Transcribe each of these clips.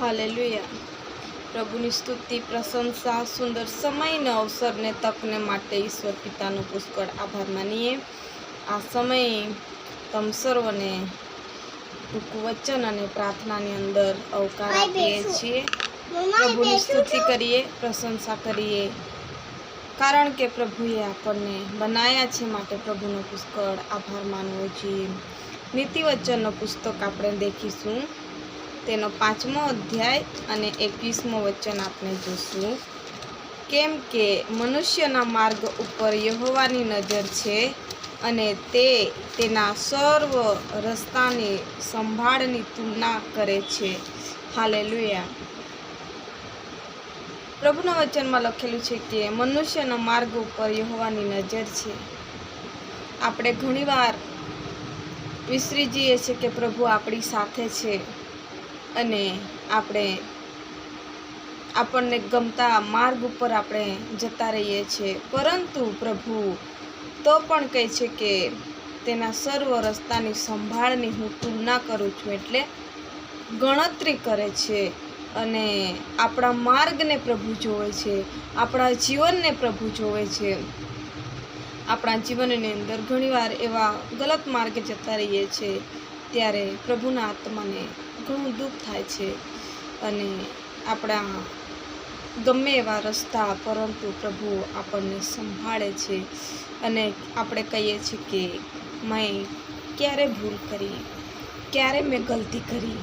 Hallelujah. પ્રભુની સ્તુતિ પ્રશંસા સુંદર સમયને અવસરને તકને માટે ઈશ્વર પિતાનો પુષ્કળ આભાર માનીએ. આ સમય તમ સર્વને ટૂંકું વચન અને પ્રાર્થનાની અંદર અવકાર આપીએ છીએ. પ્રભુની સ્તુતિ કરીએ પ્રશંસા કરીએ. કારણ કે પ્રભુએ આપણને બનાવ્યા છે માટે પ્રભુનો પુષ્કળ આભાર માનવો જોઈએ. નીતિવચનનો પુસ્તક આપણે દેખીશું. તેનો પાંચમો અધ્યાય અને એકવીસમો વચન આપણે જોશું. કેમ કે મનુષ્યના માર્ગ ઉપર યહોવાની નજર છે અને તે તેના સર્વ રસ્તાની સંભાળની તુલના કરે છે. હાલેલુયા. પ્રભુના વચનમાં લખેલું છે કે મનુષ્યના માર્ગ ઉપર યહોવાની નજર છે. આપણે ઘણીવાર વિસરી જઈએ છીએ કે પ્રભુ આપણી સાથે છે. અને આપણે આપણને ગમતા માર્ગ ઉપર આપણે જતા રહીએ છીએ. પરંતુ પ્રભુ, તો પણ કહે છે કે તેના સર્વ રસ્તાની સંભાળની હું તુલના કરું છું એટલે ગણતરી કરે છે અને આપણા માર્ગને પ્રભુ જોવે છે, આપણા જીવનને પ્રભુ જોવે છે. આપણા જીવનની અંદર ઘણીવાર એવા ગલત માર્ગે જતા રહીએ છીએ, ત્યારે પ્રભુના આત્માને ઘણું દુઃખ થાય છે અને આપણા ગમે એવા રસ્તા પરંતુ પ્રભુ આપણને સંભાળે છે અને આપણે કહીએ છીએ કે મેં ક્યારે ભૂલ કરી, ક્યારે મેં ગલતી કરી.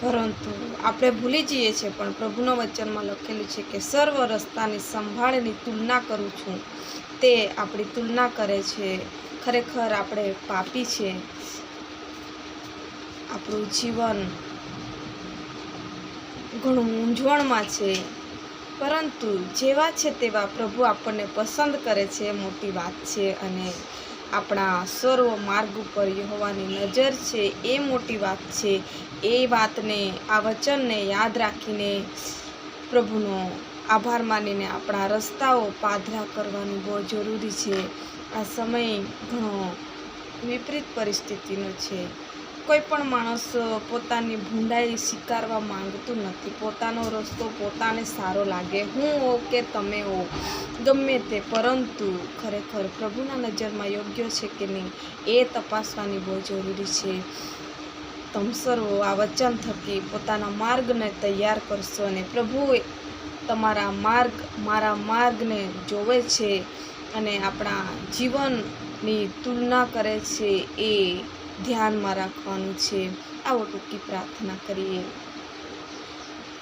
પરંતુ આપણે ભૂલી જઈએ છીએ, પણ પ્રભુના વચનમાં લખેલું છે કે સર્વ રસ્તાની સંભાળની તુલના કરું છું. તે આપણી તુલના કરે છે. ખરેખર આપણે પાપી છે. આપણું જીવન ઘણું મૂંઝવણમાં છે. પરંતુ જેવા છે તેવા પ્રભુ આપણને પસંદ કરે છે મોટી વાત છે અને આપણા સર્વ માર્ગ ઉપર હોવાની નજર છે, એ મોટી વાત છે. એ વાતને, આ વચનને યાદ રાખીને પ્રભુનો આભાર માનીને આપણા રસ્તાઓ પાધરા કરવાનું બહુ જરૂરી છે. આ સમય ઘણો વિપરીત પરિસ્થિતિનો છે. કોઈ પણ માણસ પોતાની ભૂંડાઈ સ્વીકારવા માંગતું નથી. પોતાનો રસ્તો પોતાને સારો લાગે. હું હો કે તમે હો, ગમે તે. પરંતુ ખરેખર પ્રભુના નજરમાં યોગ્ય છે કે નહીં, એ તપાસવાની બહુ જરૂરી છે. તમસરો આ વચન થકી પોતાના માર્ગને તૈયાર કરશો અને પ્રભુ તમારા માર્ગ, મારા માર્ગને જોવે છે અને આપણા જીવનની તુલના કરે છે એ ધ્યાનમાં રાખવાનું છે. આવો ટૂંકી પ્રાર્થના કરીએ.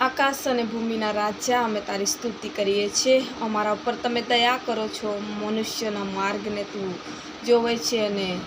આકાશ અને ભૂમિના રાજા, અમે તારી સ્તુતિ કરીએ છીએ. અમારા ઉપર તમે દયા કરો છો. મનુષ્યના માર્ગને તું જોવે છે અને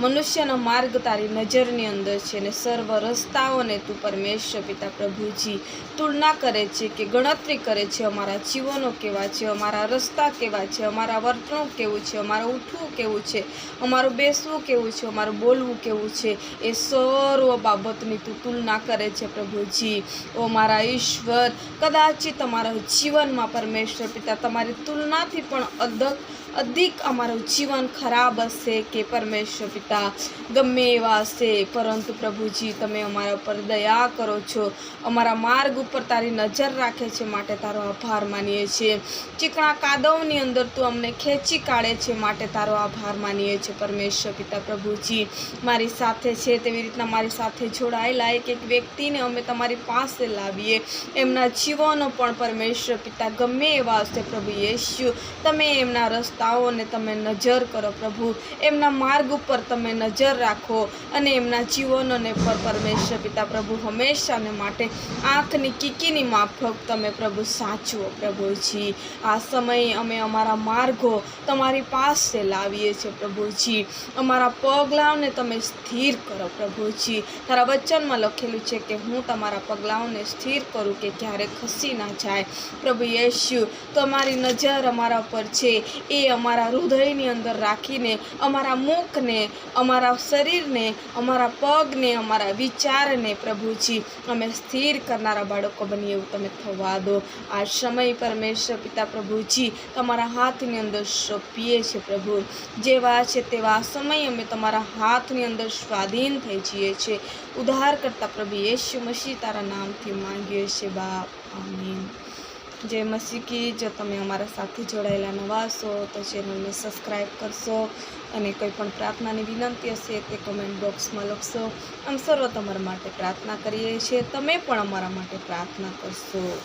મનુષ્યનો માર્ગ તારી નજરની અંદર છે અને સર્વ રસ્તાઓને તું પરમેશ્વર પિતા પ્રભુજી તુલના કરે છે કે ગણતરી કરે છે. અમારા જીવનો કેવા છે? અમારા રસ્તા કેવા છે? અમારા વર્તણૂક કેવું છે? અમારું ઉઠવું કેવું છે? અમારું બેસવું કેવું છે? અમારું બોલવું કેવું છે? એ સર્વ બાબતની તું તુલના કરે છે પ્રભુજી. ઓ મારા ઈશ્વર કદાચ તમારા જીવનમાં પરમેશ્વર પિતા તમારી તુલનાથી પણ અદક અધિક અમારું જીવન ખરાબ હશે કે પરમેશ્વર પિતા ગમે એવા હશે, પરંતુ પ્રભુજી, તમે અમારા ઉપર દયા કરો છો. અમારા માર્ગ ઉપર તારી નજર રાખે છે માટે તારો આભાર માનીએ છીએ. ચીકણા કાદવની અંદર તું અમને ખેંચી કાઢે છે માટે તારો આભાર માનીએ છીએ. પરમેશ્વર પિતા પ્રભુજી, મારી સાથે છે, તેવી રીતના મારી સાથે જોડાયેલા એક એક વ્યક્તિને અમે તમારી પાસે લાવીએ. એમના જીવનો પણ પરમેશ્વર પિતા ગમે એવા હશે, પ્રભુ યેશુ, તમે એમના રસ્તાઓને તમે નજર કરો પ્રભુ. એમના માર્ગ ઉપર તમે નજર રાખો અને એમના જીવનોને પર પરમેશ્વર પિતા પ્રભુ હંમેશાને માટે આંખની કીકીની માફક તમે પ્રભુ સાચવો પ્રભુજી આ સમયે અમે અમારા માર્ગો તમારી પાસે લાવીએ છીએ પ્રભુજી અમારા પગલાઓને તમે સ્થિર કરો પ્રભુજી તારા વચનમાં લખેલું છે કે હું તમારા પગલાઓને સ્થિર કરું કે ક્યારે ખસી ના જાય. પ્રભુ યશુ, તમારી નજર અમારા પર છે. એ અમારા હૃદયની અંદર રાખીને, અમારા મુખને, અમારા શરીરને, અમારા પગને, અમારા વિચારને પ્રભુજી, અમે સ્થિર કરનારા બાળકો બની એવું તમે થવા દો. આ સમય પરમેશ્વર પિતા પ્રભુજી, તમારા હાથની અંદર સોંપીએ છીએ પ્રભુ. જેવા છે તેવા સમય અમે તમારા હાથની અંદર સ્વાધીન થઈ જઈએ છીએ. ઉદ્ધાર કરતા પ્રભુ યેશુ મસીહ તારા નામથી માંગીએ છીએ બાપ. આમીન. જય મસીકી, જો તમે અમારા સાથે જોડાયેલા નવા છો તો ચેનલને સબસ્ક્રાઈબ કરશો અને કોઈ પણ પ્રાર્થનાની વિનંતી હશે તે કમેન્ટ બોક્સમાં લખશો. આમ સર્વ તમારા માટે પ્રાર્થના કરીએ છીએ. તમે પણ અમારા માટે પ્રાર્થના કરશો.